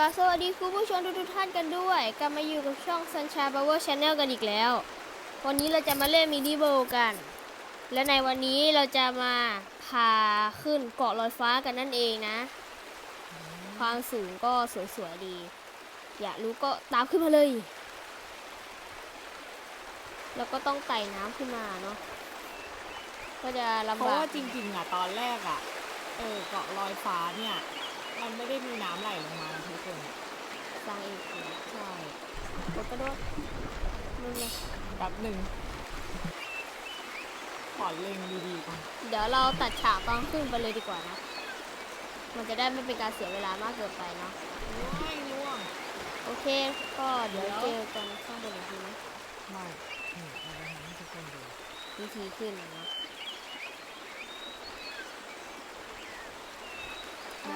ก็สวัสดีคุณผู้ชมทุกๆท่านกันด้วยกลับมาอยู่กับช่อง Sunshine Power Channel กันอีกแล้ว วันนี้เราจะมาเล่นมินิโบกัน และในวันนี้เราจะมาพาขึ้นเกาะลอยฟ้ากันนั่นเองนะ ความสูงก็สวยๆดี อยากรู้ก็ตามขึ้นมาเลย แล้วก็ต้องไต่น้ำขึ้นมาเนาะก็จะลำเพราะว่าจริงๆอะตอนแรกอะเออเกาะลอยฟ้าเนี่ย มันไม่ได้มีน้ำไหลลงมานะทุกคนสร้างเองคือใช่กดกระโดดมึงเลยแป๊บหนึ่งขอเล็งดีๆก่อนเดี๋ยวเราตัดฉากตอนขึ้นไปเลยดีกว่านะ มันจะได้ไม่เป็นการเสียเวลามากเกินไปเนาะไม่ล่วงโอเค ก็เดี๋ยวเดี๋ยวเจอกันข้างบนอีกทีนะไม่นี่เราจะทำให้ทุกคนดูวิธีขึ้นนะเนาะ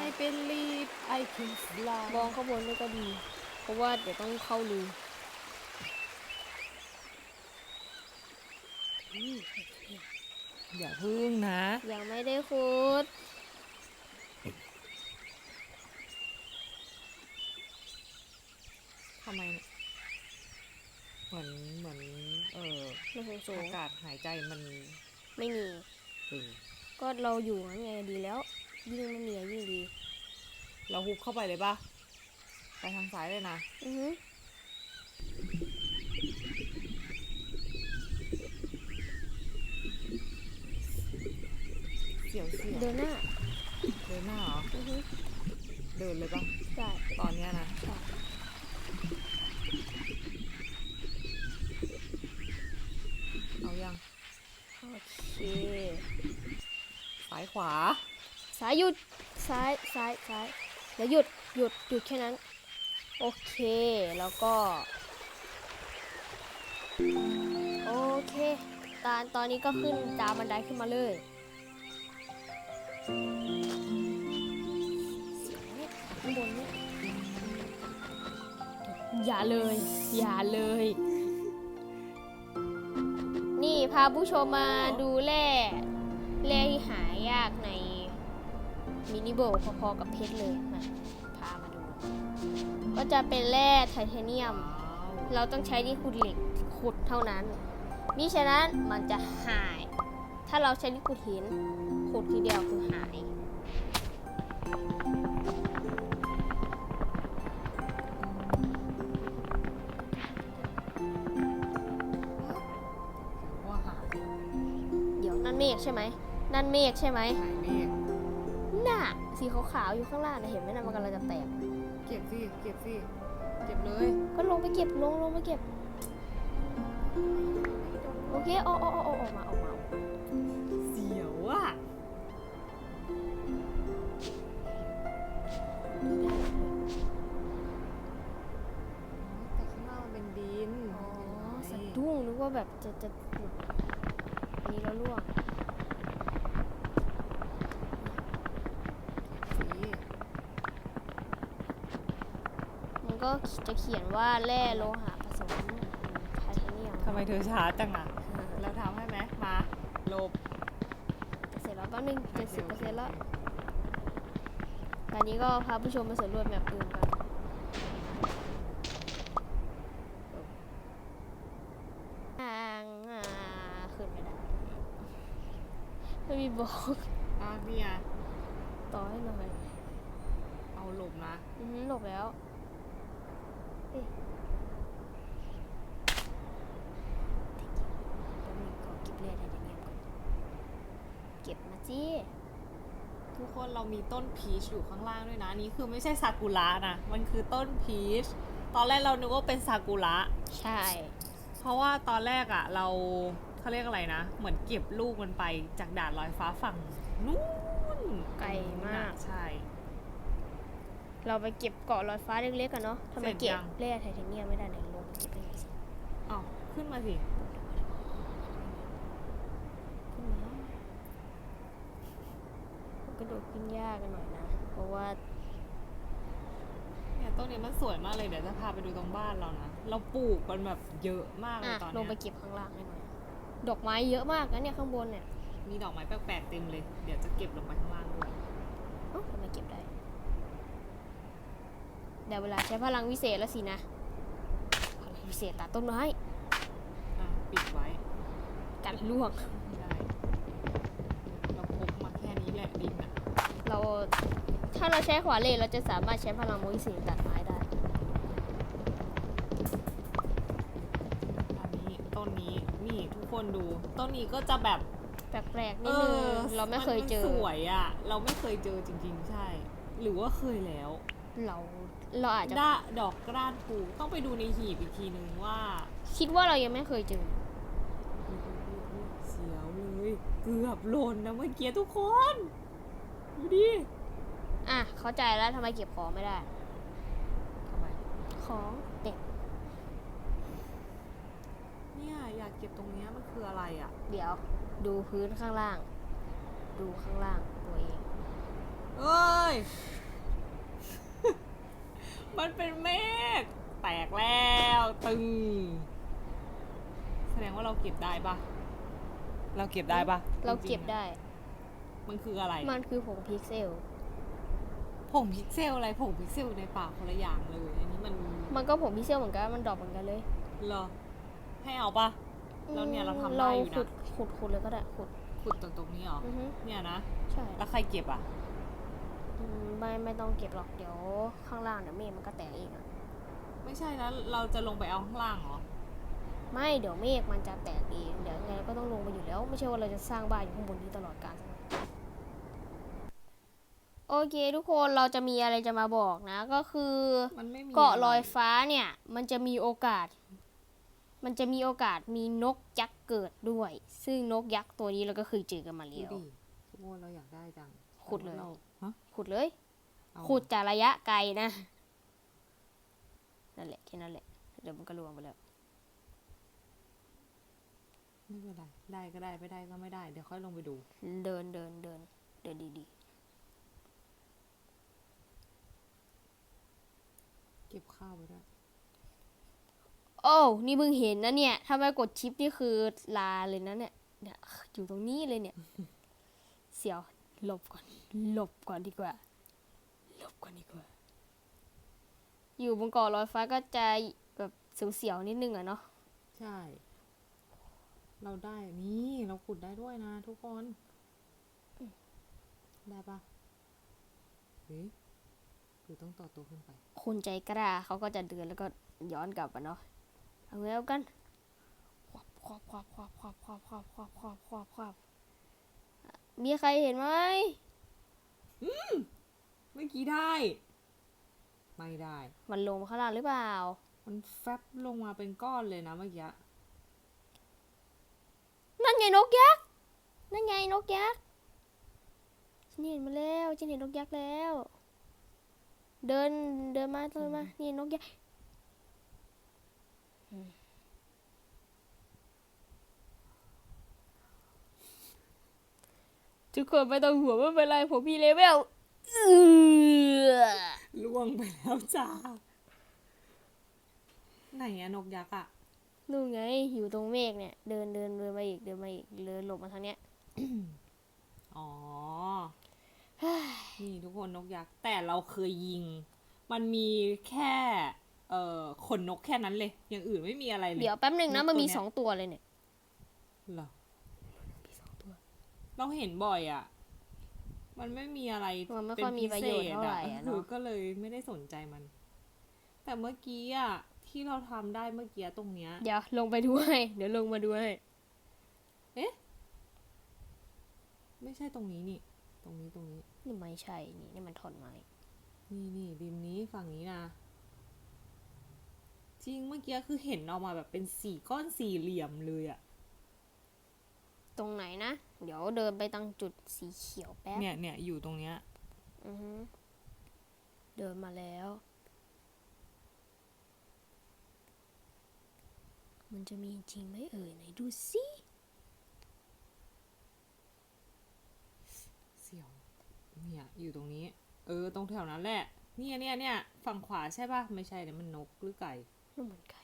I believe I can fly มองข้างบนด้วยก็ดี เพราะว่าเดี๋ยวต้องเข้ารูอย่าพึ่งนะ ยังไม่ได้ขุดทำไมเนี่ยเหมือนเหมือนเออไม่สูงสูงอากาศหายใจมันไม่มี เออก็เราอยู่งั้นไงดีแล้ว ยิ่งไม่มีอะยิ่งดี เราฮุบเข้าไปเลยปะไปทางซ้ายเลยนะ อือฮึเสียวเสียวเดินหน้าเดินหน้าเหรอ อือฮึเดินเลยปะใช่ตอนเนี้ยนะ ใช่เอายัง โอเค ซ้ายขวา ซ้ายหยุดซ้ายซ้ายซ้ายแล้วหยุดหยุดหยุดแค่นั้น โอเคแล้วก็ โอเคตอนตอนนี้ก็ขึ้นตามบันไดขึ้นมาเลยข้างบนนี่อย่าเลย อย่าเลย นี่พาผู้ชมมาดูแร่แร่ที่หายากใน มินิโบพอๆกับเพชรเลยมาพามาดู ก็จะเป็นแร่ไทเทเนียม เราต้องใช้ที่ขุดเหล็กขุดเท่านั้นมิฉะนั้นมันจะหาย ถ้าเราใช้ที่ขุดหินขุดทีเดียวคือหายว่าหายเดี๋ยวนั่นเมฆใช่ไหมนั่นเมฆใช่ไหมหายเมฆ น่ะ สีขาวๆอยู่ข้างล่างนะเห็นไหมนะมันกำลังจะแตก เก็บสิ เก็บสิ เก็บเลยก็ลงไปเก็บลงลงไปเก็บ โอเคเอาเอาเอาเอาออกมาออกมาเสียวอะแต่ข้างล่างมันเป็นดินอ๋อสะดุ้งนึกว่าแบบจะจะขุดอันนี้แล้วล่วง สี มันก็ จะเขียนว่าแร่โลหะผสมไทเทเนียมทำไมเธอช้าจังอะแล้วทำให้ไหมมาหลบเสร็จแล้วแป๊บนึงเจ็ดสิบเปอร์เซ็นต์แล้วตอนนี้ก็พาผู้ชมมาสำรวจแมปอื่นกันทางอ่าขึ้นไม่ได้ ไม่มีบอกอะเนี่ยต่อให้หน่อย เอาหลบนะ อือหือหลบแล้วเอ๊ะแป๊บนึงขอเก็บเลือดให้เนียนก่อน เก็บมาจี้ทุกคนเรามีต้นพีชอยู่ข้างล่างด้วยนะ นี่คือไม่ใช่ซากุระนะ มันคือต้นพีช ตอนแรกเรานึกว่าเป็นซากุระ ใช่ เพราะว่าตอนแรกอะ่ะเราเขาเรียกอะไรนะ เหมือนเก็บลูกมันไปจากด่านลอยฟ้าฝั่งนู้นไกลมาก ใช่ เราไปเก็บเกาะลอยฟ้าเล็กๆกันเนาะทำไมเสร็จเก็บยังแร่ไทเทเนียมไม่ได้ไหนลงเก็บได้ไงสิอ้าวขึ้นมาสิ ขึ้นมา ก็กระโดดขึ้นยากกันหน่อยนะ เพราะว่าเนี่ยต้นนี้มันสวยมากเลยเดี๋ยวจะพาไปดูตรงบ้านเรานะ เราปลูกกันแบบเยอะมากเลอะยตอนลงเนี้ไปยเก็บข้างล่างให้หน่อยดอกไม้เยอะมากนะเนี่ยข้างบนเนี่ยมีดอกไม้แปลกๆเต็มเลย เดี๋ยวจะเก็บลงไปข้างล่างด้วยเอ้าทำไมเก็บได้เดี๋ยวเวลาใช้พลังวิเศษแล้วสินะพลังวิเศษตัดต้นไม้อะปิดไว้กันล่วง ได้ เราพกมาแค่นี้แหละดินอะ เราถ้าเราใช้ขวานเหล็กเราจะสามารถใช้พลังวิเศษตัดไม้ได้ อันนี้ต้นนี้นี่ทุกคนดู ต้นนี้ก็จะแบบแปลกๆนิดนึงเราไม่เคยเจอนสวยอะ เราไม่เคยเจอจริง ๆ ใช่ หรือว่าเคยแล้ว เราเราอาจจะด้าดอกกล้านปูต้องไปดูในหีบอีกทีนึงว่า คิดว่าเรายังไม่เคยเจอเสียวเลย เกือบหล่นนะเมื่อกี้ทุกคน ดูดิ อะ เข้าใจแล้วทำไมเก็บของไม่ได้ ทำไม ของเต็มเนี่ยอยากเก็บตรงเนี้ยมันคืออะไรอะ เดี๋ยว ดูพื้นข้างล่าง ดูข้างล่างตัวเอง เอ้ย มันเป็นเมฆ แตกแล้ว ตึง แสดงว่าเราเก็บได้ปะเราเก็บได้ปะเราจงๆเก็บได้ มันคืออะไร มันคือผงพิกเซล ผงพิกเซลอะไรผงพิกเซลในปากคนละอย่างเลย อันนี้มันมันก็ผงพิกเซลเหมือนกัน มันดรอปเหมือนกันเลย เหรอ ให้เอาปะแล้วเนี่ยเราทำได้อยู่นะเราขุดขุดขุดเลยก็ได้ ขุด ขุดตรงตรงนี้เหรออือฮึเนี่ยนะ ใช่ แล้วใครเก็บอะอืมไม่ไม่ต้องเก็บหรอก เดี๋ยวข้างล่างเดี๋ยวเมฆมันก็แตกเองอะไม่ใช่แล้วเราจะลงไปเอาข้างล่างเหรอไม่เดี๋ยวเมฆมันจะแตกเอง เดี๋ยวยังไงเราก็ต้องลงไปอยู่แล้ว ไม่ใช่ว่าเราจะสร้างบ้านอยู่ข้างบนนี้ตลอดกาล โอเคทุกคนเราจะมีอะไรจะมาบอกนะ ก็คือมันไม่มีเกาะลอยฟ้าเนี่ย มันจะมีโอกาส มันจะมีโอกาสมีนกยักษ์เกิดด้วย ซึ่งนกยักษ์ตัวนี้เราก็เคยเจอกันมาดูแล้วดิทุกคนเราอยากได้จังขุดเลยราฮะขุดเลยเอาขุดจากระยะไกลนะนั่นแหละแค่นั้นแหละเดี๋ยวมันก็รวมไปแล้วไม่เป็นไรได้ก็ได้ไม่ได้ก็ไม่ได้ เดี๋ยวค่อยลงไปดู เดินเดินเดินเดินดี เก็บข้าวไว้ด้วยๆโอ้วนี่เพิ่งเห็นนะเนี่ยถ้าไม่กดชิปนี่คือลาเลยนะเนี่ยเนี่ยอยู่ตรงนี้เลยเนี่ย เสียวหลบก่อนหลบก่อนดีกว่าหลบก่อนดีกว่า อยู่บนเกาะลอยฟ้าก็จะแบบเสียวๆนิดนึงอะเนาะใช่ เราได้นี่เราขุดได้ด้วยนะทุกคน ได้ปะเฮ้ย หรือต้องต่อตัวขึ้นไป คนใจกล้าเขาก็จะเดินแล้วก็ย้อนกลับอะเนาะเอาแล้วกันควับควับควับควับควับควับควับควับควับควับควับมีใครเห็นไหมเมื่อกี้ได้ ไม่ได้ มันลงมาข้างล่างหรือเปล่า มันแฟบลงมาเป็นก้อนเลยนะเมื่อกี้นั่นไงนกยักษ์นั่นไงนกยักษ์ฉันเห็นมาแล้วฉันเห็นนกยักษ์แล้ว เดินเดินมาเดินมานี่นกยักษ์อืมทุกคนไม่ต้องห่วงไม่เป็นไรผมมีเลเวลเอือล่วงไปแล้วจ้า ไหนอะนกยักษ์อะนู่นไงอยู่ตรงเมฆเนี่ย เดินเดินเดินมาอีกเดินมาอีกเดินหลบมาทางเนี้ยอ๋อ นี่ทุกคนนกยักษ์แต่เราเคยยิง มันมีแค่เอ่อขนนกแค่นั้นเลย อย่างอื่นไม่มีอะไรเลย เดี๋ยวแป๊บหนึ่งนะนกมันมีตัวเนี้ยสองตัวเลยเนี่ยเหรอมีสองตัว เราเห็นบ่อยอะมันไม่มีอะไรมันไม่ค่อยมีประโยชน์เท่าไหร่อะเนอะคือก็เลยไม่ได้สนใจมัน แต่เมื่อกี้อะที่เราทำได้เมื่อกี้ตรงเนี้ย เดี๋ยวลงไปด้วย เดี๋ยวลงมาด้วยไม่ใช่ตรงนี้นี่ ตรงนี้ตรงนี้ นี่ไม่ใช่ นี่นี่มันท่อนไม้นี่นี่ริมนี้ฝั่งนี้นะ จริงเมื่อกี้คือเห็นออกมาแบบเป็นสี่ก้อนสี่เหลี่ยมเลยอะตรงไหนนะ เดี๋ยวเดินไปตั้งจุดสีเขียวแป๊บ เนี่ยเนี่ยอยู่ตรงเนี้ยอือฮึเดินมาแล้ว มันจะมีจริงไหมเอ่ยไหนดูสิ เสี่ยว เนี่ย อยู่ตรงนี้ เออ ตรงแถวนั้นแหละ เนี่ยเนี่ยเนี่ยฝั่งขวาใช่ปะไม่ใช่เนี่ยมันนกหรือไก่นี่มันไก่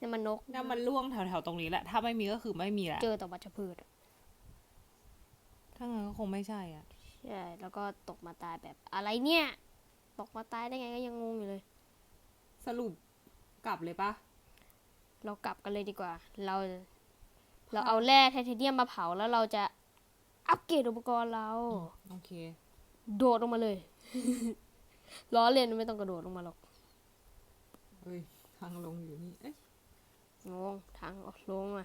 นี่มันนกน่ามันล่วงแถวแถวๆตรงนี้แหละ ถ้าไม่มีก็คือไม่มีแหละเจอแต่วัชพืชอะถ้างั้นก็คงไม่ใช่อะใช่แล้วก็ตกมาตายแบบอะไรเนี่ย ตกมาตายได้ไงก็ยังงงอยู่เลย สรุปกลับเลยปะเรากลับกันเลยดีกว่า เรา เราเอาแร่ไทเทเนียมมาเผาแล้วเราจะ อัปเกรดอุปกรณ์เรา โอเค โดดลงมาเลย ล้อเล่นไม่ต้องกระโดดลงมาหรอกเฮ้ย ทางลงอยู่นี่ เอ๊ะงงทางออกลงมา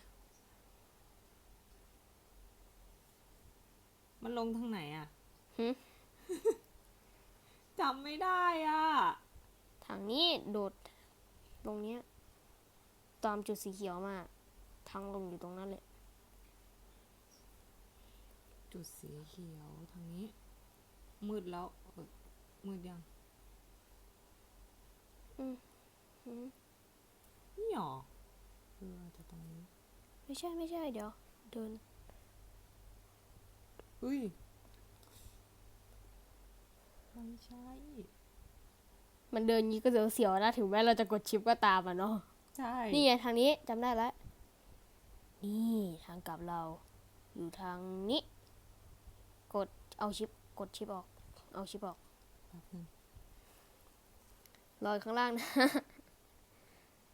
มันลงทางไหนอะหึจำไม่ได้อะ ทางนี้โดดตรงเนี้ย ตามจุดสีเขียวมา ทางลงอยู่ตรงนั้นเลย จุดสีเขียวทางนี้ มืดแล้วเออมืดยังอืมนี่หรอเอออาจจะตรงนี้ ไม่ใช่ไม่ใช่เดี๋ยวเดินเฮ้ยไม่ใช่ มันเดินนี้ก็เสียวๆนะถึงแม้เราจะกดชิปก็ตามอะเนาะใช่นี่ไงทางนี้จำได้แล้วนี่ทางกลับเราอยู่ทางนี้กด เอาชิปกดชิปออก เอาชิปออกแป๊บนึงรอยข้างล่างนะ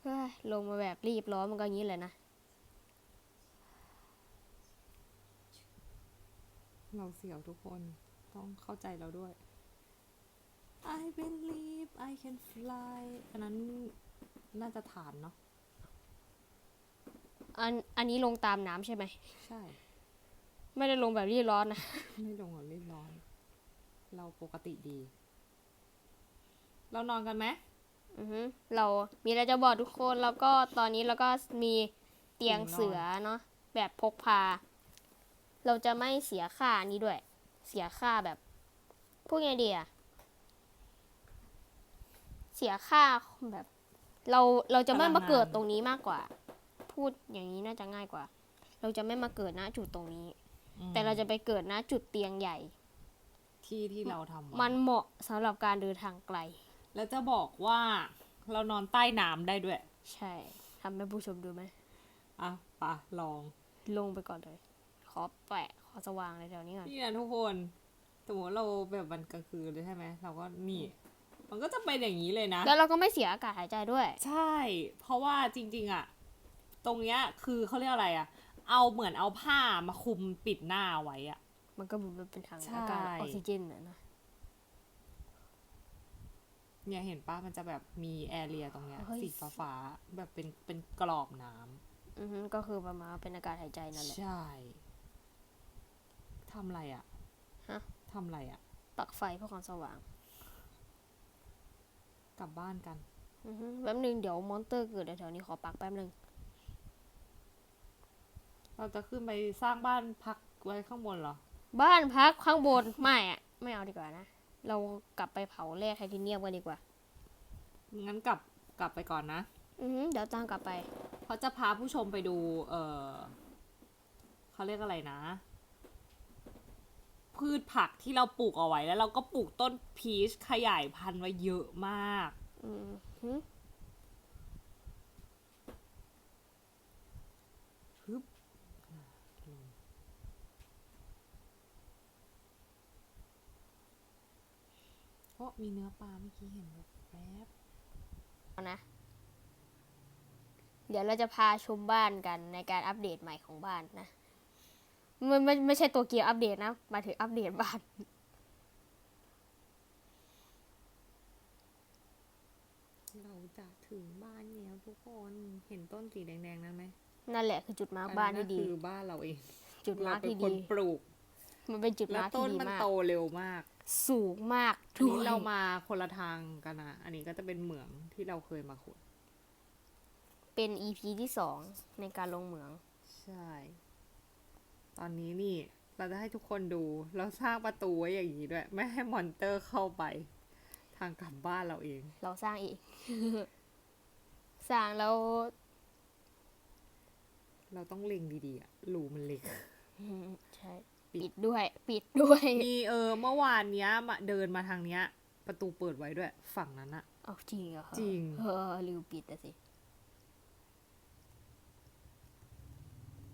เฮ้ยลงมาแบบรีบร้อนมันก็อย่างนี้แหละนะ เราเสียวทุกคนต้องเข้าใจเราด้วย I believe I can fly อันนั้นน่าจะฐานเนาะอันอันนี้ลงตามน้ำใช่ไหม ใช่ ไม่ได้ลงแบบรีบร้อนนะ ไม่ลงหรอกรีบร้อน เราปกติดี เรานอนกันไหมอือฮึเรามีอะไรจะบอกทุกคน แล้วก็ตอนนี้เราก็มีเตียงเสือเนาะแบบพกพา เราจะไม่เสียค่านี้ด้วย เสียค่าแบบพูดไงดีอะเสียค่าแบบ เราเราจะไม่มาเกิดตรงนี้มากกว่า พูดอย่างนี้น่าจะง่ายกว่า เราจะไม่มาเกิดณจุดตรงนี้อืม แต่เราจะไปเกิดณจุดเตียงใหญ่ ที่ที่เราทำไว้มันเหมาะสำหรับการเดินทางไกล แล้วจะบอกว่าเรานอนใต้น้ำได้ด้วยใช่ทำให้ผู้ชมดูไหม อะปะลอง ลงไปก่อนเลย ขอแปะ ขอสว่างเลยแถวนี้ก่อน นี่นะทุกคนสมมติเราแบบวันกลางคืนเลยใช่ไหมเราก็นี่ มันก็จะเป็นอย่างนี้เลยนะ แล้วเราก็ไม่เสียอากาศหายใจด้วย ใช่ เพราะว่าจริง ๆ อะ ตรงเนี้ยคือเขาเรียกอะไรอะ เอาเหมือนเอาผ้ามาคลุมปิดหน้าไว้อะมันก็เหมือนเป็นทางใช่อากาศออกซิเจนนะนะเนี่ยเห็นป้ามันจะแบบมีแอเรียตรงเนี้ยเฮ้ยสีฟ้าๆแบบเป็นเป็นกรอบน้ำอือฮึก็คือประมาณเป็นอากาศหายใจนั่นแหละ ใช่ทำอะไรอะ ฮะทำอะไรอะ ปักไฟเพื่อความสว่าง กลับบ้านกัน อือฮึแป๊บนึงเดี๋ยวมอนเตอร์เกิดแถวๆนี้ขอปักแป๊บนึง เราจะขึ้นไปสร้างบ้านพักไว้ข้างบนเหรอ บ้านพักข้างบนไม่อะไม่เอาดีกว่านะ เรากลับไปเผาแร่ไทเทเนียมกันดีกว่า งั้นกลับกลับไปก่อนนะ อือฮึเดี๋ยวตามกลับไปเพราะจะพาผู้ชมไปดู เออเขาเรียกอะไรนะ พืชผักที่เราปลูกเอาไว้แล้วเราก็ปลูกต้นพีชขยายพันธุ์ไว้เยอะมาก อือฮึฮึบลง โอ้มีเนื้อปลาเมื่อกี้เห็นแบบแป๊บเอานะ เดี๋ยวเราจะพาชมบ้านกันในการอัปเดตใหม่ของบ้านนะไม่ไม่ไม่ใช่ตัวเกียร์อัปเดตนะหมายถึงอัปเดตบ้าน เราจะถึงบ้านแล้วทุกคนเห็นต้นสีแดงๆนั้นไหมนั่นแหละคือจุดมาร์กบ้านที่ดีอัคือบ้านเราเองจุดมาร์กเเป็นที่คนดีปลูก มันเป็นจุดแล้วมาร์กต้ที่นดีมันมากโตเร็วมาก สูงมากอันด้วนี้ยเรามาคนละทางกันนะ อันนี้ก็จะเป็นเหมืองที่เราเคยมาขุด เป็น EP ที่สองในการลงเหมือง ใช่ ตอนนี้นี่ เราจะให้ทุกคนดู เราสร้างประตูไว้อย่างนี้ด้วย ไม่ให้มอนเตอร์เข้าไป ทางกลับบ้านเราเอง เราสร้างเองสร้างแล้ว เราต้องเล็งดีๆอะรูมันเล็กอืมใช่ปิ ดปิดด้วย ปิดด้วยมีเออเมื่อวานเนี้ยมาเดินมาทางเนี้ย ประตูเปิดไว้ด้วย ฝั่งนั้นอะเอาจริงเหรอคะจริง เออลืมปิดอะสิ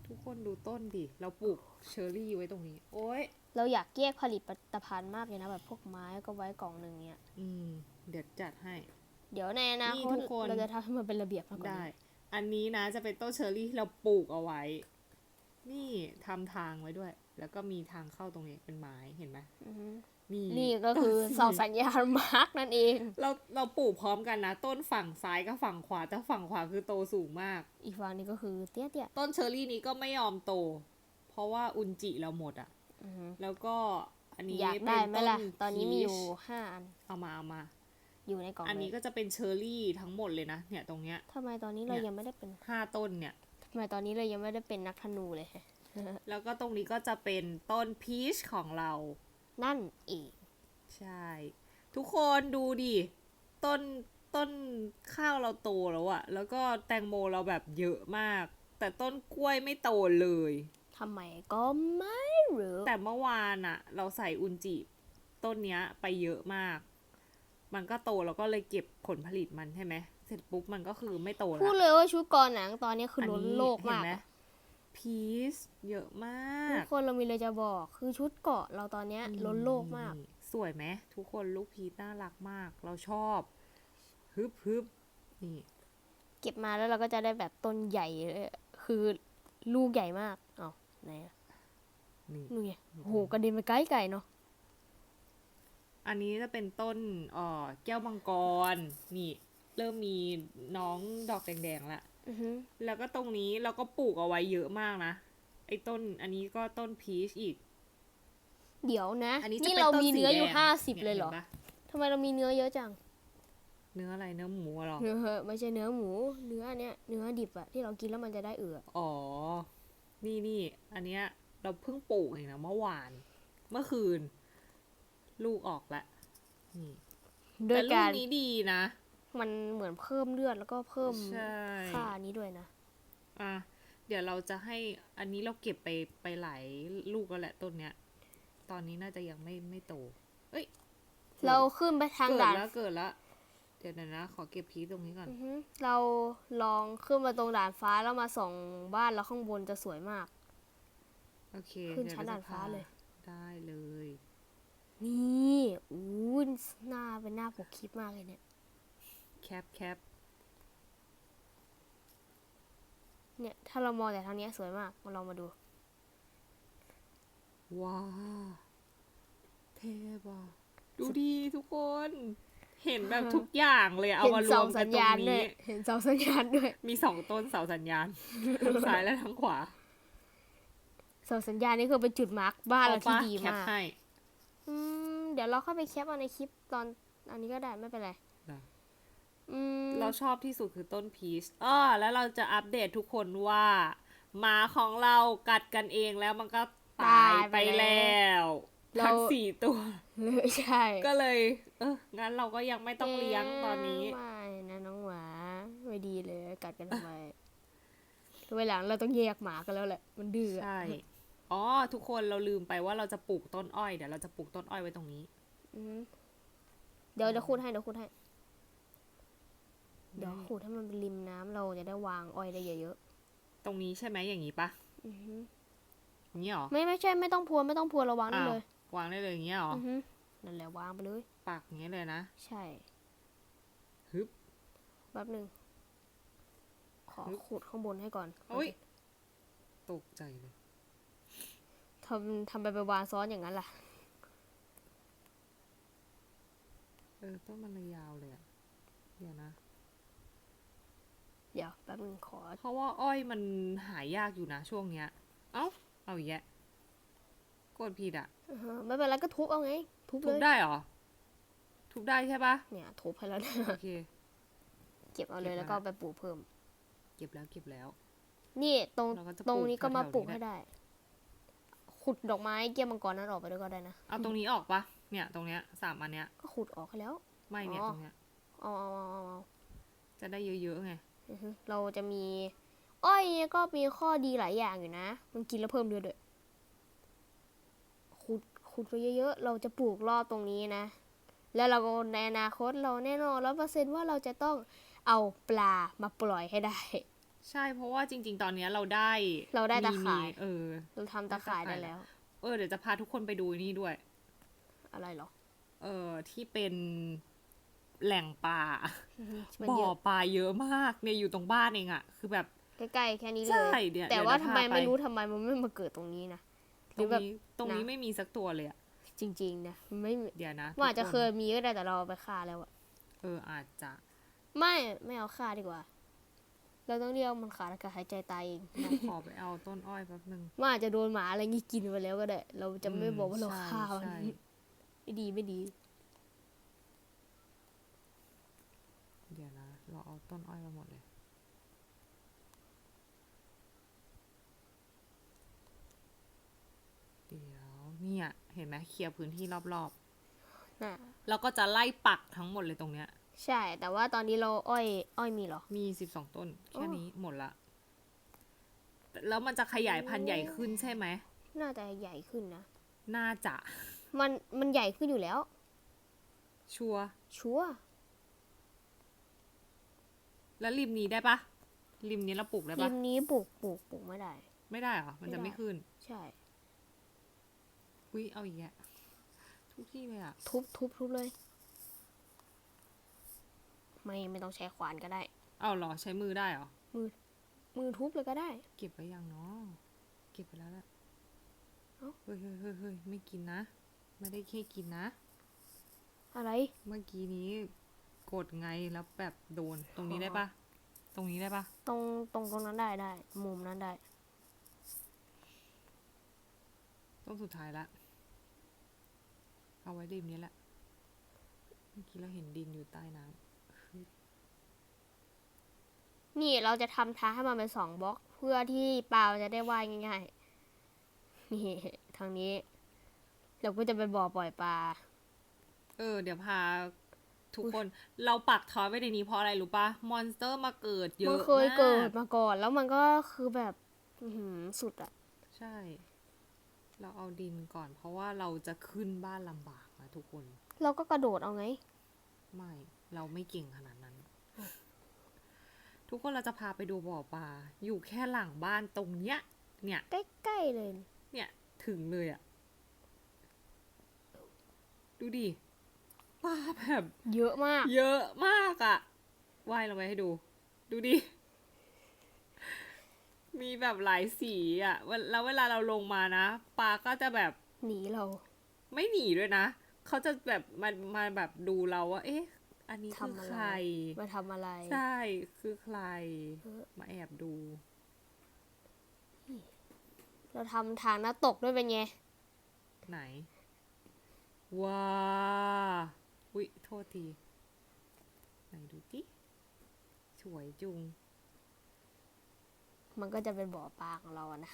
ทุกกคนดูต้นดิ เราปลูกเชอร์รี่ไว้ตรงนี้ โอ้ยเราอยากแยกผลิตภัณฑ์มากเลยนะแบบพวกไม้ก็ไว้กล่องหนึ่งเนี้ย อืม เดี๋ยวจัดให้ เดี๋ยวในอนานี่คตทุกคน เราจะทำให้มันเป็นระเบียบมากกว่าได้ นี้อันนี้นะจะเป็นต้นเชอร์รี่ที่เราปลูกเอาไว้ นี่ทำทางไว้ด้วย แล้วก็มีทางเข้าตรงนี้เป็นไม้เห็นไหมอือฮึนี่นี่ก็คือเสาสัญญาณมาร์กนั่นเอง เราเราปลูกพร้อมกันนะ ต้นฝั่งซ้ายกับฝั่งขวาแต่ฝั่งขวาคือโตสูงมาก อีกฝั่งนี้ก็คือเตี้ยเตี้ยต้นเชอร์รี่นี้ก็ไม่ยอมโต เพราะว่าอุนจิเราหมดอะๆอือฮึแล้วก็อันนี้อยากได้ไหมล่ะเป็ตอนนี้มีอยู่พีชห้าอัน เอามาเอามา อยู่ในกล่องอันนี้เลยก็จะเป็นเชอร์รี่ทั้งหมดเลยนะเนี่ยตรงเนี้ยทำไมตอนนี้เราเนี่ยยังไม่ได้เป็นห้าต้นเนี่ยทำไมตอนนี้เรายังไม่ได้เป็นนักธนูเลย แล้วก็ตรงนี้ก็จะเป็นต้นพีชของเรา นั่นเองใช่ ทุกคนดูดิ ต้นต้นข้าวเราโตแล้วอะแล้วก็แตงโมเราแบบเยอะมาก แต่ต้นกล้วยไม่โตเลยทำไมก็ไม่รู้แต่เมื่อวานอะเราใส่อุนจิต้นเนี้ยไปเยอะมาก มันก็โตแล้วก็เลยเก็บผลผลิตมันใช่ไหมเสร็จปุ๊บมันก็คือไม่โตพูดแล้วเลยว่าชุดกรหนังตอนนี้คือล้นโลกมากเห็นไหอะ พีชเยอะมาทุกกคนเรามีอะไรจะบอกคือชุดเกาะเราตอนเนี้ยล้นโลกมากนี่สวยไหมทุกคนลูกพีชน่ารักมาก เราชอบฮึบฮึบนี่เก็บมาแล้วเราก็จะได้แบบต้นใหญ่เลยคือลูกใหญ่มากอ๋อไหนอะนี่นู่นไงโอ้โหกระเด็นไปไกลไกลๆเนาะอันนี้จะเป็นต้นเอ่อแก้วมังกร นี่ เริ่มมีน้องดอกแดงๆละอือฮึ แล้วก็ตรงนี้เราก็ปลูกเอาไว้เยอะมากนะ ไอ้ต้นอันนี้ก็ต้นพีชอีก เดี๋ยวนะ อันนี้จะนี่เป็นเราต้นมีสีเนื้ออยู่แดงห้าสิบนี่เลยเหรอห็นปะทำไมเรามีเนื้อเยอะจัง เนื้ออะไรเนื้อหมูอะเหรอเนื้อไม่ใช่เนื้อหมู เนื้อเนี้ยเนื้อดิบอะที่เรากินแล้วมันจะได้เอืออ๋อ นี่นี่อันเนี้ย เราเพิ่งปลูกเองนะเมื่อวาน เมื่อคืน ลูกออกละนี่โดแต่ยลูกากรนี้ดีนะ มันเหมือนเพิ่มเลือดแล้วก็เพิ่มใช่ ค่านี้ด้วยนะ อะเดี๋ยวเราจะให้อันนี้เราเก็บไปไปหลายลูกแล้วแหละต้นเนี้ย ตอนนี้น่าจะยังไม่ไม่โต เอ้ยเราขึ้นไปทางเกิดด่านแล้วเกิดแล้ว เดี๋ยวนะนะขอเก็บพีชตรงนี้ก่อน อือฮึเราลองขึ้นมาตรงด่านฟ้าแล้วมาส่องบ้านแล้วข้างบนจะสวยมาก โอเคขึ้นเดี๋ยวชั้นเรจะดาดฟ้าเลย ได้เลย นี่อู้ยหน้าเป็นหน้าปกคลิปมากเลยเนี่ย แคปแคปเนี่ย ถ้าเรามองแต่ทางเนี้ยสวยมาก มาลองมาดู ว้าวเทพอะดูดีทุกคน เห็นแบบทุกอย่างเลยอะเอาเห็นมารเสาวมกัสันญตรญาณงด้วยนี้ เห็นเสาสัญญาณด้วย มีสองต้นเสาสัญญาณทั้งซ้ายและทั้งขวา เสาสัญญาณนี่คือเป็นจุดมาร์กบ้านเราที่อปะดีแคปมากให้อืมเดี๋ยวเราเข้าไปแคปเอาในคลิปตอนอันนี้ก็ได้ไม่เป็นไรได้ อืมเราชอบที่สุดคือต้นพีชอ้อแล้วเราจะอัปเดตทุกคนว่าหมาของเรากัดกันเองแล้วมันก็ตายไปแล้วทั้งสี่ตัวเลยใช่ ก็เลย เอองั้นเราก็ยังไม่ต้องเลี้ยงตอนนี้ไม่นะน้องหมาไม่ดีเลย กัดกันทำไมเวลาเราต้องแยกหมากันแล้วแหละ มันดื้ออะใช่อ๋อทุกคนเราลืมไปว่าเราจะปลูกต้นอ้อยเดี๋ยวเราจะปลูกต้นอ้อยไว้ตรงนี้อืมเดี๋ยวเดี๋ยวคูดให้เดี๋ยวคูดให้ เดี๋ยวขูดให้มันเป็นริมน้ำเราจะได้วางอ้อยได้เยอะตรงนี้ใช่ไหมอย่างนี้ปะๆอือฮึอย่างนี้เหรอ ไม่ไม่ใช่ไม่ต้องพรวนไม่ต้องพรวนเราวางได้อ้าวเลย วางได้เลยอย่างนี้เหรออือฮึนั่นแหละวางไปเลย ปักอย่างนี้เลยนะ ใช่ ฮึบแป๊บหนึ่งขอฮึบขูดข้างบนให้ก่อนโอ๊ยตกใจเลยทำทำไปไปวางซ้อนอย่างนั้นล่ะ เออต้นมันเลยยาวเลยอะเดี๋ยวนะ เดี๋ยวแป๊บหนึงขอ เพราะว่าอ้อยมันหายากอยู่นะช่วงเนี้ย เอ้า เอาอีกแยะกดผิดอะอือฮะไม่เป็นไรก็ทุบเอาไง ทุบทุเลบย ได้เหรอ ทุบได้ใช่ปะเนี่ยทุบให้แล้วโอเค เก็บเอาเลยเก็บแล้วก็มาเอาไปปลูกเพิ่ม เก็บแล้วเก็บแล้ว นี่ตรงเราก็จะตรงนี้ก็มาปลูกแถวๆให้ได้ ขุดดอกไม้เกี้ยวมังกรนั้นออกไปด้วยก็ได้นะ เอาตรงนี้ออกปะเนี่ยตรงเนี้ยสามอันเนี้ยก็ขุดออกให้แล้ว ไม่เนี่ยอ๋อ ตรงเนี้ย เอาเอาเอาเอาเอาจะได้เยอะๆไงอือฮึ เราจะมี อ้อยก็มีข้อดีหลายอย่างอยู่นะ มันกินแล้วเพิ่มเลือดด้วยขุดขุดไปเยอะๆ เราจะปลูกรอบตรงนี้นะ แล้วเราก็ในอนาคตเราแน่นอนร้อยเปอร์เซนต์ว่าเราจะต้องเอาปลามาปล่อยให้ได้ ใช่เพราะว่าจริง ๆ ตอนเนี้ยเราได้ เราได้ตะมีข่ายมีเออ เราทำตะข่ายได้แล้ว เออเดี๋ยวจะพาทุกคนไปดูนี่ด้วย อะไรเหรอ เออที่เป็น แหล่งปลามันบ่เยออะปลาเยอะมากเนี่ยอยู่ตรงบ้านเองอะคือแบบใกล้ๆแค่นี้เลใช่ยเดี๋ยวแต่เดี๋ยวว่าจะทำไมพาไปไม่รู้ทำไมมันไม่มาเกิดตรงนี้นะหตรืรองแบบนี้ตรงนี้นะไม่มีสักตัวเลยอะจริงๆนะมันไม่มีเดี๋ยวนะมันอาจจะทุกเคยมีก็ได้แต่เราเอาไปฆ่าแล้วอะเอออาจจะไม่ไม่เอาฆ่าดีกว่า เราต้องเรียกมันขาดอากาศหายใจตายเองเราขอไปเอาต้นอ้อยแป๊บนึงมันอาจจะโดนหมาอะไรงี้กินไปแล้วก็ได้ เราจะไม่บอกว่าเราใช่ฆ่ามันใช่ไม่ดีไม่ดี เดี๋ยวนะเราเอา ต้นอ้อยมาหมดเลย เดี๋ยวเนี่ย เห็นไหมเคลียร์พื้นที่รอบน่ะๆ แล้วก็จะไล่ปักทั้งหมดเลยตรงเนี้ย ใช่ แต่ว่าตอนนี้เราอ้อยอ้อยมีเหรอ มีสิบสองต้น แค่โอ้นี้หมดละแต่แล้วมันจะขยายพันธุ์ใหญ่ขึ้นใช่ไหม น่าจะใหญ่ขึ้นนะ น่าจะ มันมันใหญ่ขึ้นอยู่แล้ว ชัวร์ชัวร์ แล้วริมนี้ได้ปะริมนี้เราปลูกได้ริปะมนี้ปลูกปลูกปลูกไม่ได้ ไม่ได้เหรอมันจะไม่ไม่ได้ ขึ้นใช่ อุ้ยเอาอีกแล้วทุกที่เลยอะทุบทุบทุบเลย ไม่ไม่ต้องใช้ขวานก็ได้ เอาเหรอใช้มือได้เหรอมือทุบเลยก็ได้ เก็บไว้ยังเนาะเก็บไปแล้วแหละเอ้า เฮ้ยเฮ้ยเฮ้ยเฮ้ยไม่กินนะ ไม่ได้แค่กินนะ อะไร เมื่อกี้นี้ กดไงแล้วแบบโดนตรงนี้ได้ปะตรงนี้ได้ปะตรงตรงตรงนั้นได้ได้ มุมนั้นได้ต้องสุดท้ายละ เอาไว้ริมนี้แหละเมื่อกี้เราเห็นดินอยู่ใต้น้ำคือนี่เราจะทำทางให้มันเป็นสองบล็อก เพื่อที่ปลาจะได้ว่ายง่ายๆนี่ทางนี้ เราก็จะไปบ่อปล่อยปลา เออ เดี๋ยวพา ทุกคนเราปักทอยไว้ในนี้เพราะอะไรรู้ปะมอนสเตอร์มาเกิดเยมัอะนเคยเกิดมากมาก่อน แล้วมันก็คือแบบอื้อหือสุดอะใช่ เราเอาดินก่อน เพราะว่าเราจะขึ้นบ้านลำบากนะทุกคน เราก็กระโดดเอาไง ไม่ เราไม่เก่งขนาดนั้น ทุกคนเราจะพาไปดูบ่อปลาอยู่แค่หลังบ้านตรงเนี้ย เนี่ย ใกล้ๆเลย เนี่ยถึงเลยอะดูดิ ปลาแบบเยอะมาก เยอะมากอะว่ายลงไปให้ดู ดูดิ มีแบบหลายสีอะเวลแล้วเวลาเราลงมานะปลาก็จะแบบหนีเรา ไม่หนีด้วยนะ เขาจะแบบมามาแบบดูเราว่า เอ๊ะ อันนี้คือทำอะไรใคร มาทำอะไร ใช่ คือใครเออมาแอบดู เราทำทางหน้าตกด้วยเป็นไง ไหน ว้า อุ๊ยโทษทีไหนดูติสวยจุง มันก็จะเป็นบ่อปลาของเราอะนะ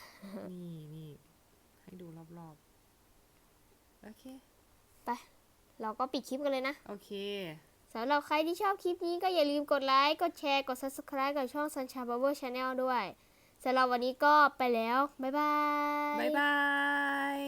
นี่นี่ให้ดูรอบๆ โอเคเราก็ปิดคลิปกันเลยนะ โอเคสำหรับใครที่ชอบคลิปนี้ก็อย่าลืมกดไลค์ กดแชร์ กด subscribe กับช่อง Sunshine Power Channel ด้วยสำหรับวันนี้ก็ไปแล้ว บ๊ายบาย บ๊ายบาย